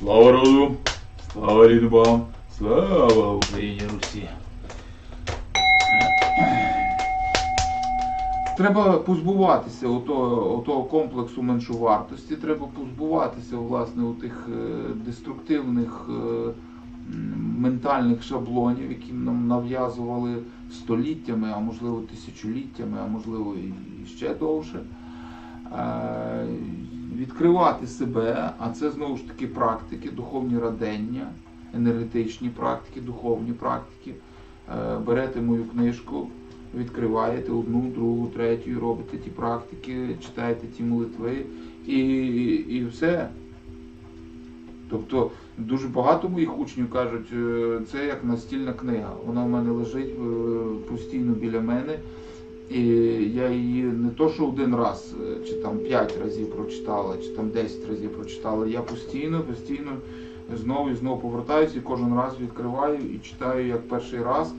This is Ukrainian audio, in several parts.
Слава роду! Слава рідбам! Слава Україні Русі! Треба позбуватися отого комплексу меншовартості, треба позбуватися власне тих деструктивних е, ментальних шаблонів, які нам нав'язували століттями, а можливо тисячоліттями, а можливо і ще довше. Відкривати себе, а це знову ж таки практики, духовні радення, енергетичні практики, духовні практики. Е, Берете мою книжку, відкриваєте одну, другу, третю, робите ті практики, читаєте ті молитви і, і все. Тобто дуже багато моїх учнів кажуть, е, це як настільна книга. Вона в мене лежить е, постійно біля мене. І я її не то, що один раз, е, чи там п'ять разів прочитала, чи там 10 разів прочитала. Я постійно, постійно знову і знову повертаюся і кожен раз відкриваю і читаю як перший раз.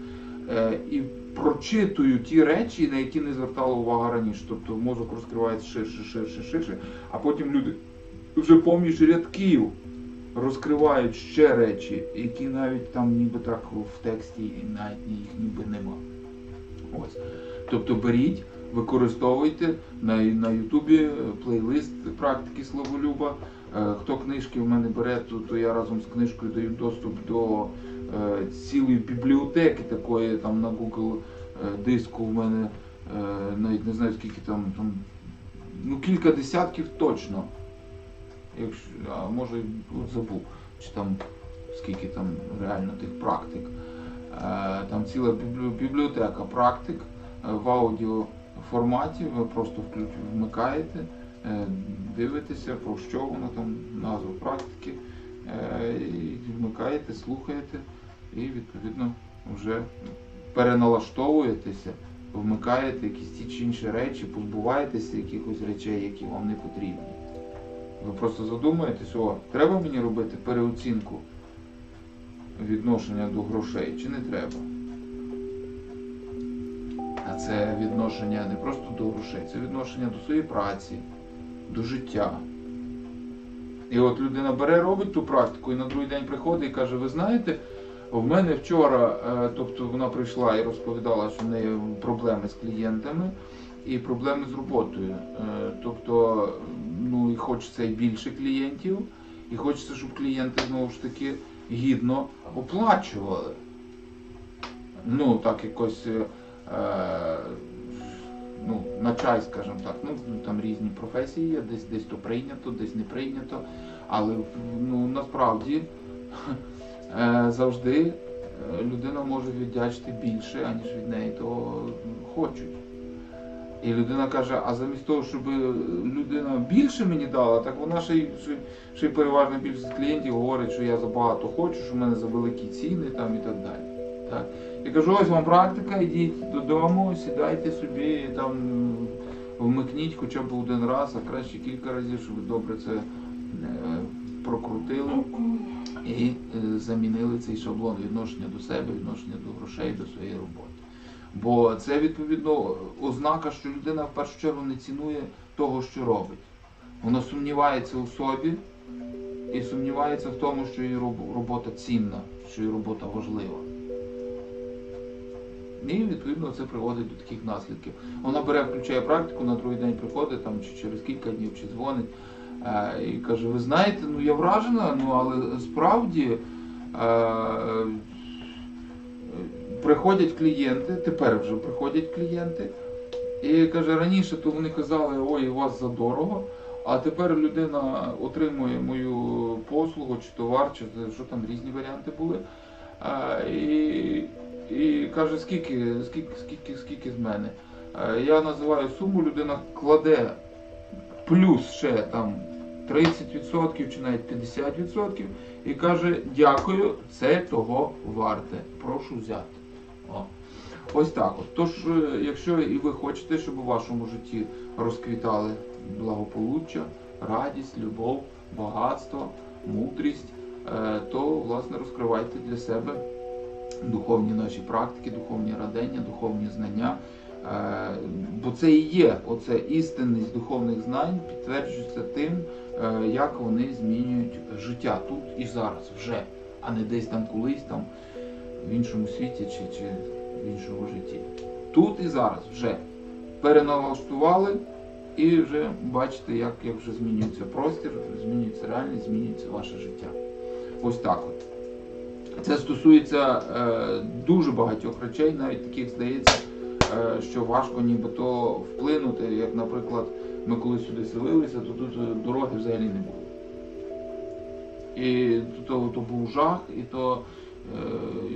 Е, І прочитую ті речі, на які не звертала увага раніше. Тобто мозок розкривається ширше, ширше, ширше, а потім люди вже поміж рядків розкривають ще речі, які навіть там ніби так в тексті навіть їх ніби нема. Ось. Тобто беріть, використовуйте на, на Ютубі е, плейлист практики Словолюба. Е, Хто книжки в мене бере, то, то я разом з книжкою даю доступ до е, цілої бібліотеки такої там на Google е, диску в мене е, навіть не знаю скільки там, там ну кілька десятків точно. Якщо, а може от забув, чи там скільки там реально тих практик. Е, Там ціла бібліотека практик в аудіо форматі. Ви просто вмикаєте, е, дивитеся, про що воно там, назву практики, е, вмикаєте, слухаєте і відповідно вже переналаштовуєтеся, вмикаєте якісь ті чи інші речі, позбуваєтеся якихось речей, які вам не потрібні. Ви просто задумаєтесь, о, треба мені робити переоцінку відношення до грошей чи не треба. Це відношення не просто до грошей, це відношення до своєї праці, до життя. І от людина бере, робить ту практику і на другий день приходить і каже, ви знаєте, в мене вчора, е, тобто вона прийшла і розповідала, що в неї проблеми з клієнтами і проблеми з роботою. Е, Тобто, ну і хочеться і більше клієнтів, і хочеться, щоб клієнти знову ж таки гідно оплачували. Ну, так якось е, ну, на чай, скажімо так. Ну, там різні професії є, десь десь то прийнято, десь не прийнято. Але ну, насправді е, завжди е, людина може віддячити більше, аніж від неї того хочуть. І людина каже, а замість того, щоб людина більше мені дала, так вона ще й, ще, ще переважна більшість клієнтів говорить, що я забагато хочу, що в мене за великі ціни там і так далі. Так? Я кажу, ось вам практика, йдіть додому, сідайте собі, там вмикніть хоча б один раз, а краще кілька разів, щоб ви добре це е, прокрутили і е, замінили цей шаблон відношення до себе, відношення до грошей, до своєї роботи. Бо це відповідно ознака, що людина в першу чергу не цінує того, що робить. Вона сумнівається у собі і сумнівається в тому, що її робота цінна, що її робота важлива. І відповідно це приводить до таких наслідків. Вона бере, включає практику, на другий день приходить там, чи через кілька днів, чи дзвонить е, і каже: ви знаєте, ну я вражена, ну але справді. Е, приходять клієнти, тепер вже приходять клієнти, і каже, раніше то вони казали, ой, у вас задорого, а тепер людина отримує мою послугу чи товар, чи що там різні варіанти були. І, і каже, скільки, скільки, скільки, скільки з мене. Я називаю суму, людина кладе плюс ще там 30% чи навіть 50% і каже, дякую, це того варте. Прошу взяти. О. Ось так от. Тож, е, якщо і ви хочете, щоб у вашому житті розквітали благополуччя, радість, любов, багатство, мудрість, е, то власне розкривайте для себе духовні наші практики, духовні радення, духовні знання. Е, Бо це і є оце істинність духовних знань, підтверджується тим, е, як вони змінюють життя тут і зараз вже, а не десь там колись там в іншому світі чи, чи в іншому житті. Тут і зараз вже переналаштували і вже бачите, як, як вже змінюється простір, змінюється реальність, змінюється ваше життя. Ось так от. Це стосується е, дуже багатьох речей, навіть таких здається, е, що важко нібито вплинути. Як, наприклад, ми коли сюди селилися, то тут е, дороги взагалі не було. І то, то був жах, і то і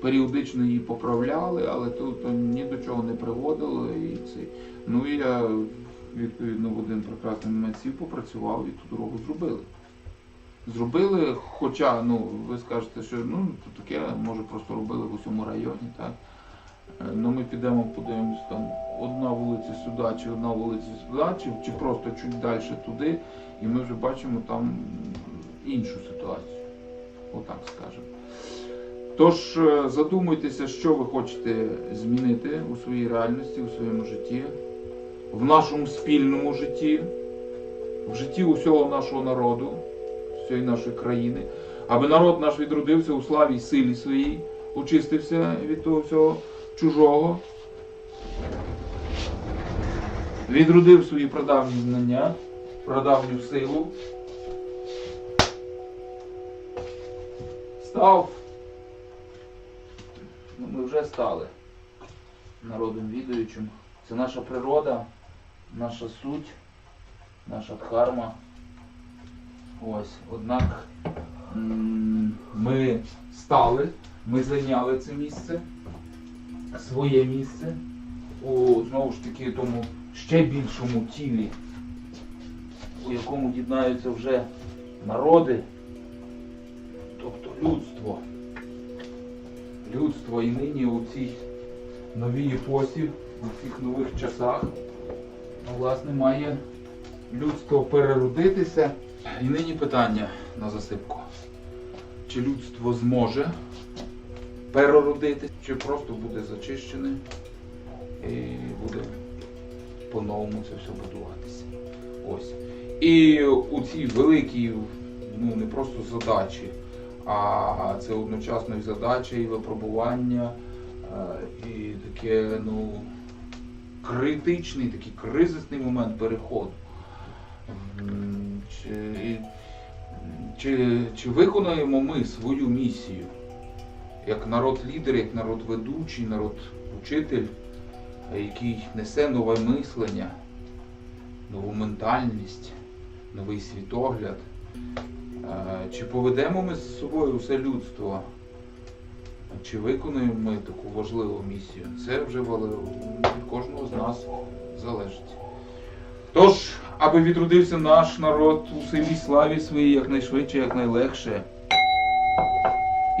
періодично її поправляли, але то, то ні до чого не приводило. І це. Ну і я відповідно в один прекрасний момент сів попрацював і ту дорогу зробили. Зробили, хоча ну ви скажете, що ну то таке може просто робили в усьому районі, так. Е, Ну ми підемо, подивимось там одна вулиця сюди, чи одна вулиця сюди, чи, чи просто чуть далі туди, і ми вже бачимо там іншу ситуацію. Отак скажемо. Тож е, задумуйтеся, що ви хочете змінити у своїй реальності, у своєму житті, в нашому спільному житті, в житті усього нашого народу, всієї нашої країни, аби народ наш відродився у славі й силі своїй, очистився від того всього чужого, відродив свої прадавні знання, прадавню силу, став, ну ми вже стали народом відаючим. Це наша природа, наша суть, наша дхарма. Ось, однак ми стали, ми зайняли це місце, своє місце у знову ж таки тому ще більшому тілі, у якому єднаються вже народи, тобто людство. Людство і нині у цій новій епосі, у цих нових часах, ну, власне, має людство переродитися. І нині питання на засипку. Чи людство зможе переродити, чи просто буде зачищене і буде по-новому це все будуватися. Ось. І у цій великій, ну не просто задачі, а це одночасно і задача, і випробування, е, і таке, ну, критичний, такий кризисний момент переходу. Чи, чи, чи виконаємо ми свою місію як народ лідер, як народ ведучий, народ учитель, е, який несе нове мислення, нову ментальність, новий світогляд? Чи поведемо ми з собою все людство? Чи виконуємо ми таку важливу місію? Це вже від кожного з нас залежить. Тож, аби відродився наш народ у силі славі своїй якнайшвидше, якнайлегше.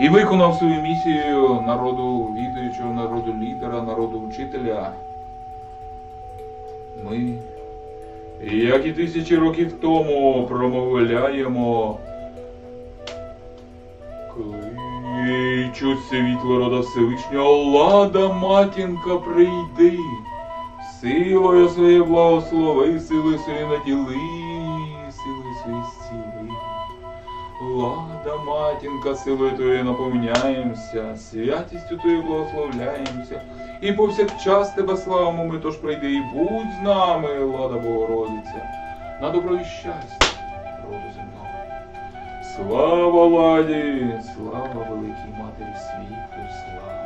І виконав свою місію народу відаючого, народу лідера, народу учителя. Ми, як і тисячі років тому, промовляємо. Кличуть світло рода Всевишнього, лада матінка прийди. Силою своє благослови, силою своє наділи, силою своє зціли. Лада, матінка, силою Твоєю наповняємося, святістю Твоєю благословляємося. І повсякчас Тебе славимо ми, тож прийди і будь з нами, Лада Богородиця, на добро і щастя роду земного. Слава Ладі, слава великій Матері світу, слава.